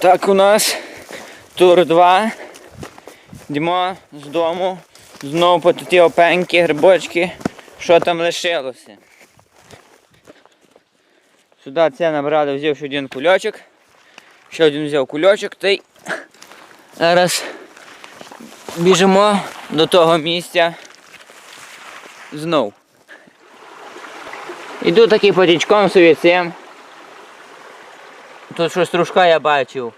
Так, у нас тур 2. Йдемо з дому. Знову по ті опеньки, грибочки, що там лишилося. Сюди це набрали, взяв ще один кульочок. Ще один взяв кульочок, та й зараз біжимо до того місця знов. Іду такий потічком собі цим. Тут щось трушка я бачив.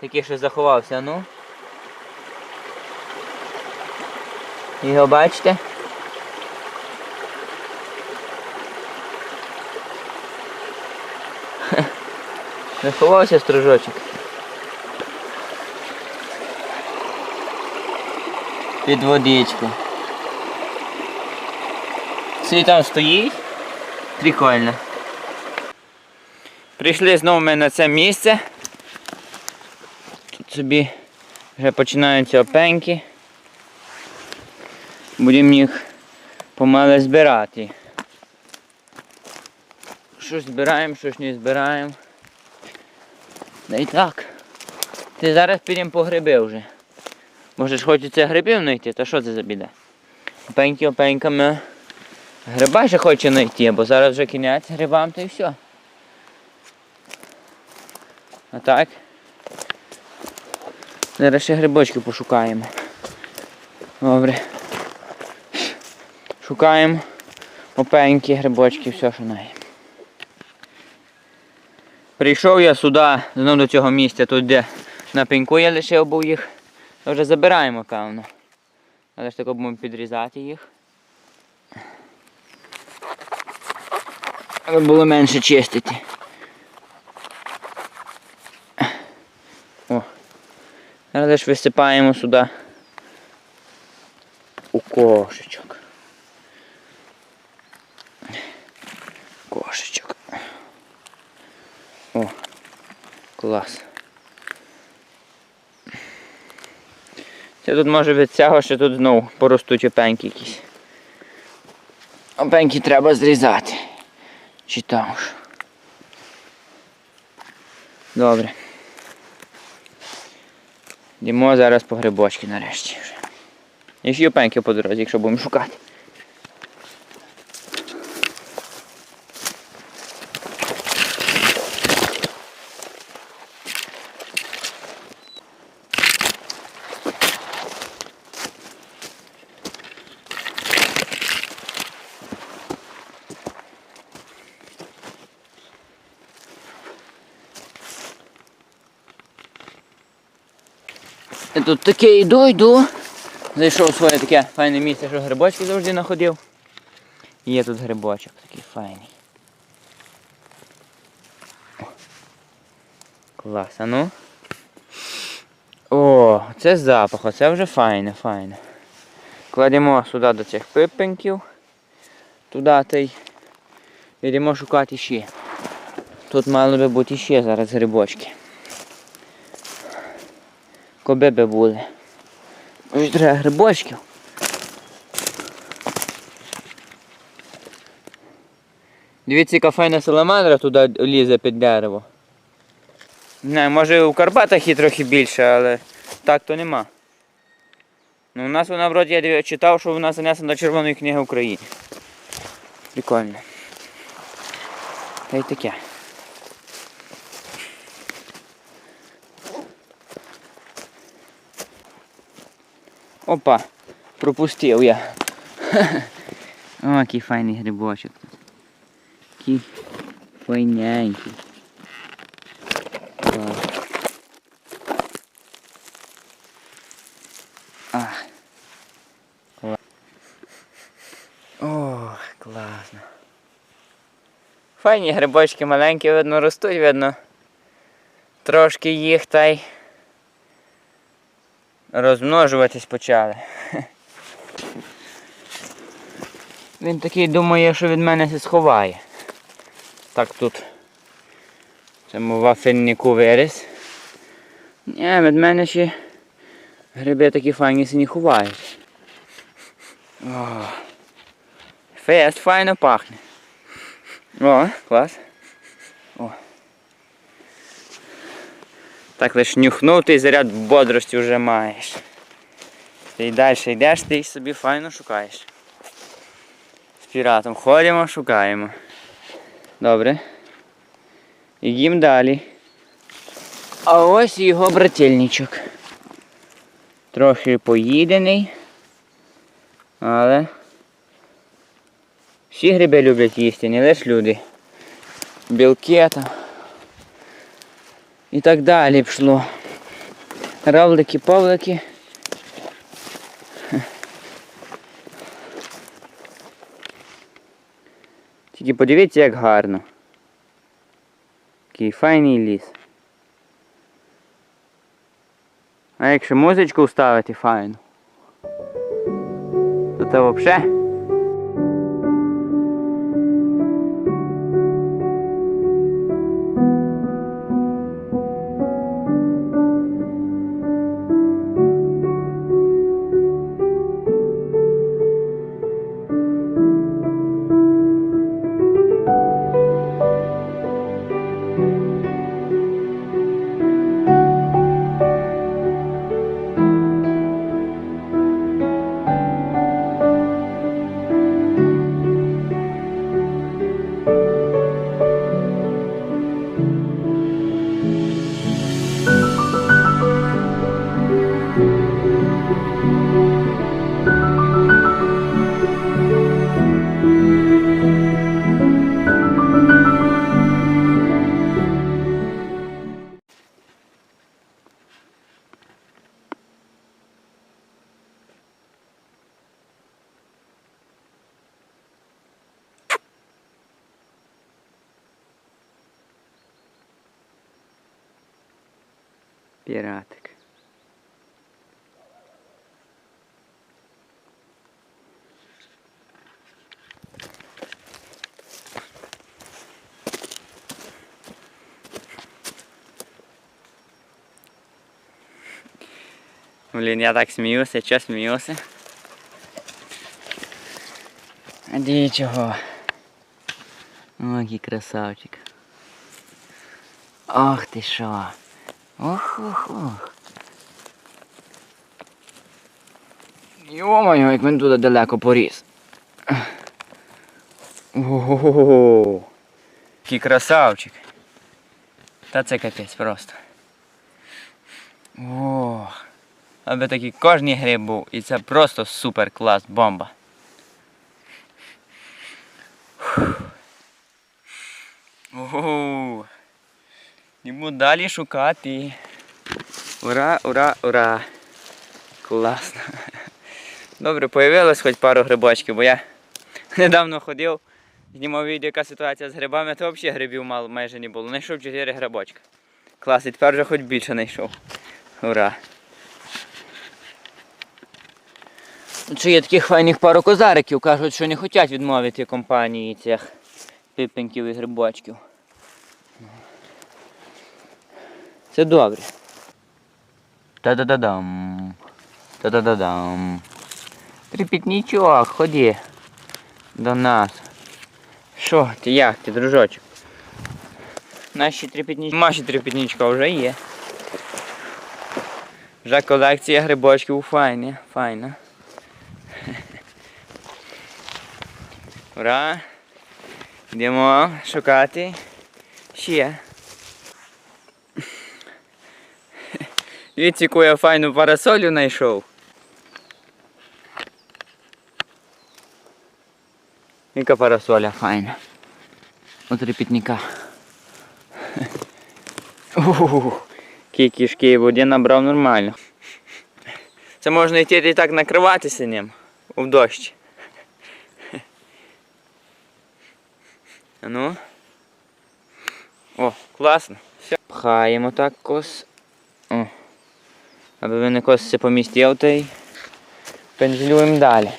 Такий що заховався, ну. Його бачите? Заховався стружочок. Під водичку. Свій там стоїть. Прикольно. Прийшли знову ми на це місце. Тут собі вже починаються опеньки. Будемо їх помале збирати. Щось збираємо, щось не збираємо. Да і так. Ти зараз підемо по гриби вже. Може ж хочеться грибів знайти, та що це за біда? Опеньки опеньками. Гриба ще хоче знайти, бо зараз вже кінець грибам та і все. А так. Зараз ще грибочки пошукаємо. Добре. Шукаємо опеньки, грибочки, все, що знає. Прийшов я сюди, знову до цього місця, тут де на пеньку я лишив був їх. Вже забираємо, певно. Але ж тако будемо підрізати їх. Аби було менше чистити. Зараз ж висипаємо сюди у кошечок. Кошечок. О, клас. Це тут може від цього, що тут знову поростуть опеньки якісь. Опеньки треба зрізати. Чи там ж. Добре. Йдемо зараз по грибочки нарешті вже. І ще опеньки по дорозі, якщо будемо шукати. Я тут таке йду, йду. Зайшов своє таке файне місце, що грибочки завжди знаходив. Є тут грибочок такий файний. Клас, а ну. О, це запах, оце вже файне, файне. Кладемо сюди до цих пипеньків. Туди та й йдемо шукати ще. Тут мало би бути ще зараз грибочки. Коби би були. Ось треба грибочків. Дивіться, яка файна саламандра туди лізе під дерево. Не може у Карпатах є трохи більше, але так то нема. Ну у нас вона вроді я читав, що вона занесена до Червоної книги України. Прикольно. Та й таке. Опа, пропустив я. О, який файний грибочок тут. Який файненький. Клас. А. Класно. Файні грибочки маленькі, видно, ростуть, видно. Трошки їх та й розмножуватись почали. Він такий думає, що від мене се сховає. Так тут. Цьому вафельнику виріс. Ні, від мене ще гриби такі файні сині ховають. Фест файно пахне. О, клас. О. Так лиш нюхнув, ти заряд бодрості вже маєш. Ти й далі йдеш, ти й собі файно шукаєш. З піратом ходимо, шукаємо. Добре. Йдемо далі. А ось його брательничок. Трохи поїдений. Але всі гриби люблять їсти, не лише люди. Білки там. І так далі пішло. Равлики, павлики. Тільки подивіться, як гарно. Який файний ліс. А якщо музичку вставити файну, то це взагалі. Піратик. Блін, я так сміюся, що сміюся. А чого? Який красавчик. Ох ти що. Ох, ох, ох. Йо-моє, як він туди далеко поріс. Ого. Який красавчик. Та це капець просто. О, аби такий кожний гриб був. І це просто супер клас, бомба. Ого. Йому далі шукати. Ура, ура, ура. Класно. Добре, появилось хоч пару грибочків, бо я недавно ходив, знімав відео, яка ситуація з грибами, то взагалі грибів мало майже не було. Знайшов 4 грибочка. Клас, і тепер вже хоч більше знайшов. Ура. Чи є таких файних пару козариків, кажуть, що не хочуть відмовити компанії цих пипеньків і грибочків. Це добре. Та-да-да-дам. Та-да-да-дам. Трипітнічок, ходи до нас. Що ти, як ти, дружочок? Наші трипітнічки. Наші трипітнічка вже є. Вже колекція грибочків файна, файна. Ура! Йдемо шукати ще. Дивіться, яку я файну парасолю знайшов. Яка парасоля файна. От репітника. Які кишки воді набрав нормально. Це можна йти і так накриватися ним у дощ. Ну. О, класно. Все. Пхаємо так кос. Аби він все помістив, то й пензлюємо далі.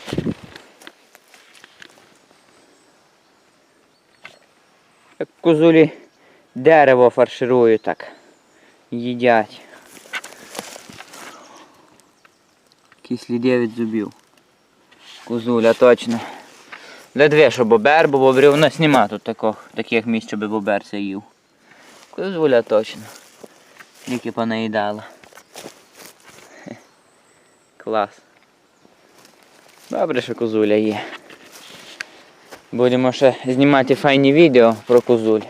Як козулі дерево фарширують так. Їдять. Якісь сліди від зубів. Козуля точно. Ледве, що бобер, бо бобрів у нас нема тут таких, таких місць, щоб бобер це їв. Козуля точно. Тільки понаїдала. Клас. Добре, що козуля є. Будемо ще знімати файні відео про козуль.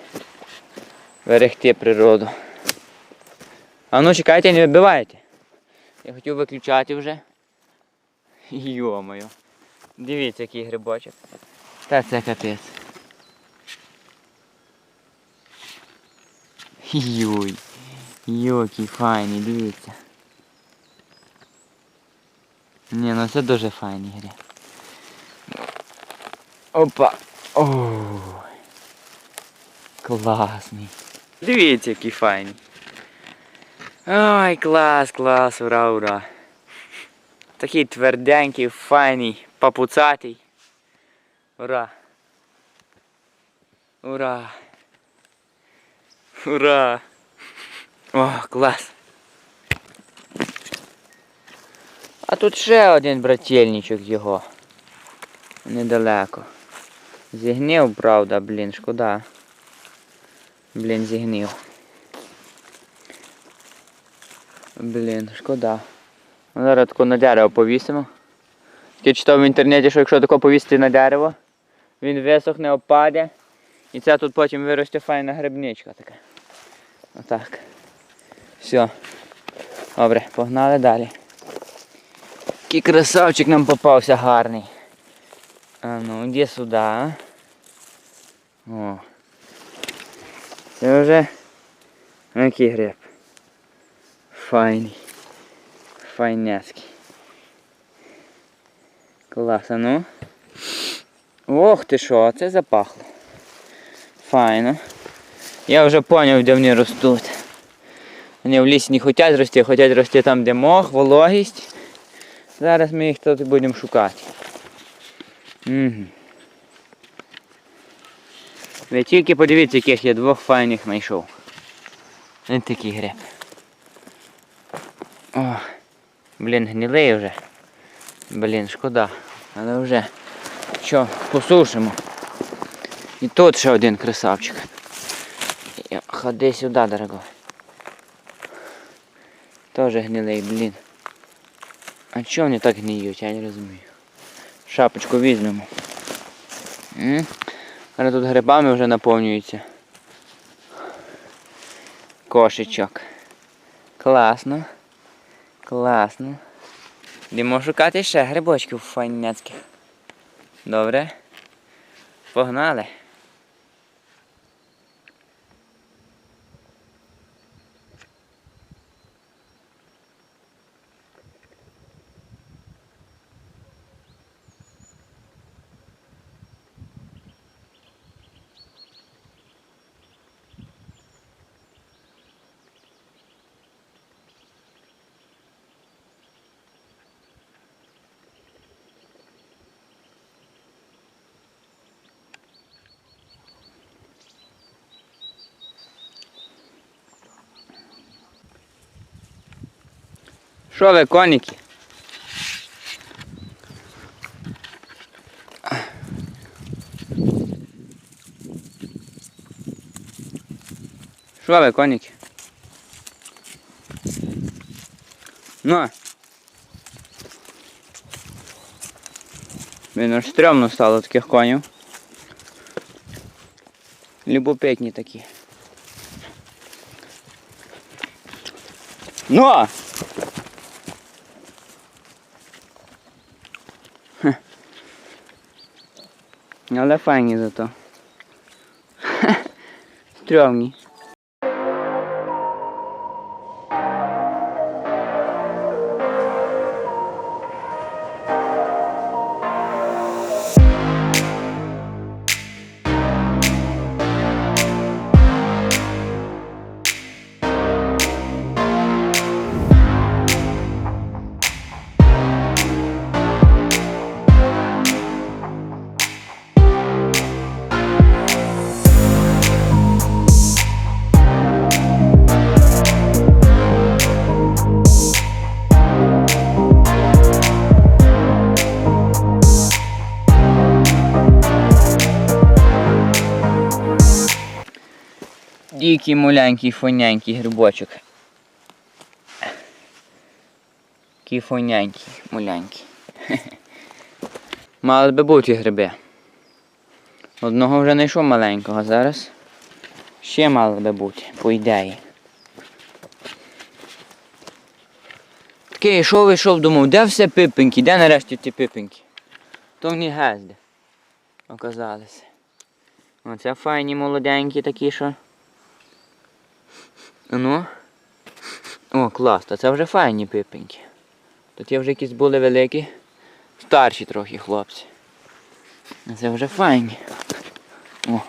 Берегти природу. А ну чекайте, не вибивайте. Я хотів виключати вже. Йо-моє. Дивіться, який грибочок. Та це капець. Йой. Йокий файний, дивіться. Ні, ну це дуже файний гриб. Опа. Ой. Класний. Дивіться, який файний. Ой, клас, клас, ура, ура. Такий тверденький, файний, папуцатий. Ура. Ура. Ура. О, клас. А тут ще один брательничок його. Недалеко. Зігнів, правда, блін, шкода. Блін, зігнів. Блін, шкода. Ну, Зараз тако на дерево повісимо. Я читав в інтернеті, що якщо тако повісити на дерево, він висохне, опаде. І це тут потім виросте файна грибничка така. Отак. Все. Добре, погнали далі. Який красавчик нам попався гарний. А ну, іди сюди. О. Це вже який гриб. Файний. Файняцький. Клас, а ну. Ох ти що, це запахло. Файно. Я вже поняв, де вони ростуть. Вони в лісі не хочуть рости, хочуть рости там, де мох, вологість. Зараз ми їх тут будемо шукати. Угу. Ви тільки подивіться, яких я двох файних знайшов. Ось такий гриб. О, блін, гнилий вже. Блін, шкода. Але вже що, посушимо. І тут ще один красавчик. Ходи сюди, дорогой. Тоже гнилий, блін. А чого вони так гниють, я не розумію. Шапочку візьмемо. Але тут грибами вже наповнюється. Кошечок. Класно. Класно. Йдемо шукати ще грибочків файняцьких. Добре. Погнали. Що ви, коніки? Що ви, коніки? Ну. Блін, аж стрьомно стало таких конів. Любопитні такі. Ну! Але файні зато. Стрьомні. Дикий маленький фонянький грибочок. Такі фойненькі, мулянькі. Мали би бути гриби. Одного вже знайшов маленького, зараз ще мали би бути, по ідеї. Такий йшов, йшов, думав, де все пипеньки, де нарешті ті пипеньки? То в гезди оказалися. Оце файні молоденькі такі, що. Ну. О, клас, то це вже файні пипеньки. То ті вже якісь були великі. Старші трохи хлопці. Це вже файні. О.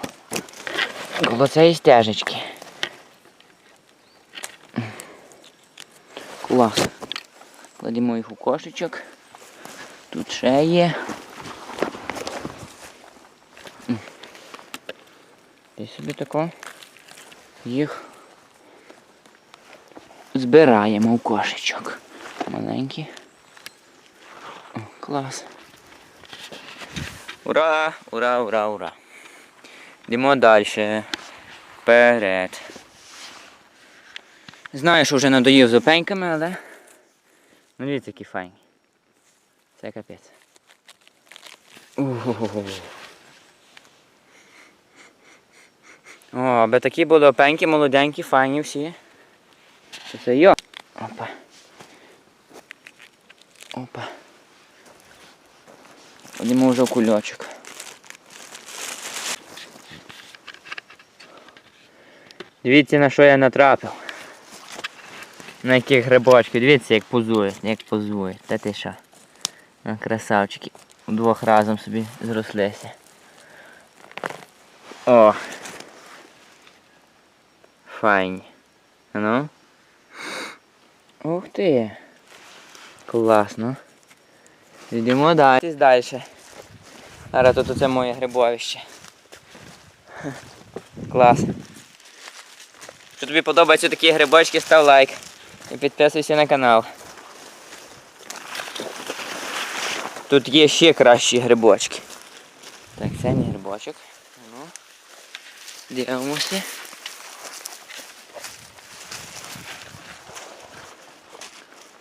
Коло цієї стежечки. Клас. Кладемо їх у кошечок. Тут ще є. І собі тако їх збираємо у кошечок. Маленькі. О, клас. Ура! Ура, ура, ура. Йдемо далі. Вперед. Знаю, що вже надоїв з опеньками, але. Ну дивіться, які файні. Це капець. Ух-ху-ху. О, аби такі були опенькі, молоденькі, файні всі. Це це. Опа. Опа. Ходимо вже кульочок. Дивіться на що я натрапив. На яких грибочки. Дивіться як позує, як позує. Та ти що? Красавчики. Удвох разом собі зрослися. О! Файні. Ну. Ух ти. Класно. Йдемо далі. Далі. Зараз тут оце моє грибовище. Клас. Якщо тобі подобаються такі грибочки, став лайк. І підписуйся на канал. Тут є ще кращі грибочки. Так, це не грибочок. Ну. Дивимося.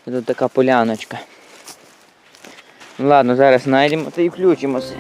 Тут така поляночка. Ну ладно, зараз знайдемо та і включимося.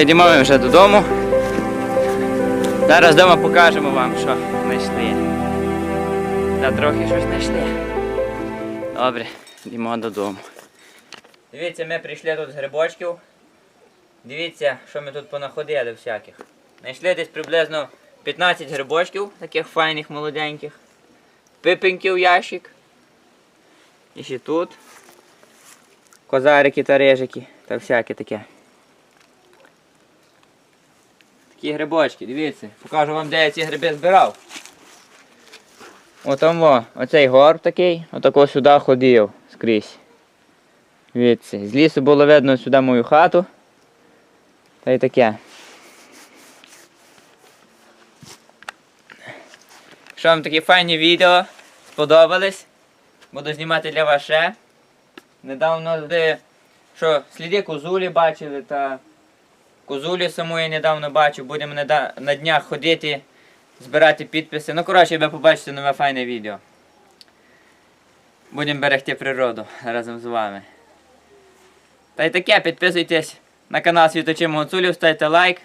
Йдемо вже додому. Зараз вдома покажемо вам, що знайшли. Та трохи щось знайшли. Добре, йдемо додому. Дивіться, ми прийшли тут з грибочків. Дивіться, що ми тут понаходили всяких. Знайшли десь приблизно 15 грибочків, таких файних, молоденьких. Пипеньків ящик. І ще тут. Козарики та рижики та всяке таке. Такі грибочки, дивіться, покажу вам, де я ці гриби збирав. Отам во, оцей горб такий, отако сюди ходив скрізь. З лісу було видно сюди мою хату. Та й таке. Якщо вам такі файні відео сподобались, буду знімати для вас ще. Недавно що сліди козулі бачили та Козулю саму я недавно бачив, будемо на, днях ходити, збирати підписи. Ну, коротше, ви побачите нове файне відео. Будемо берегти природу разом з вами. Та й таке, підписуйтесь на канал Світочим Гуцулів, ставте лайк.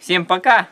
Всім пока!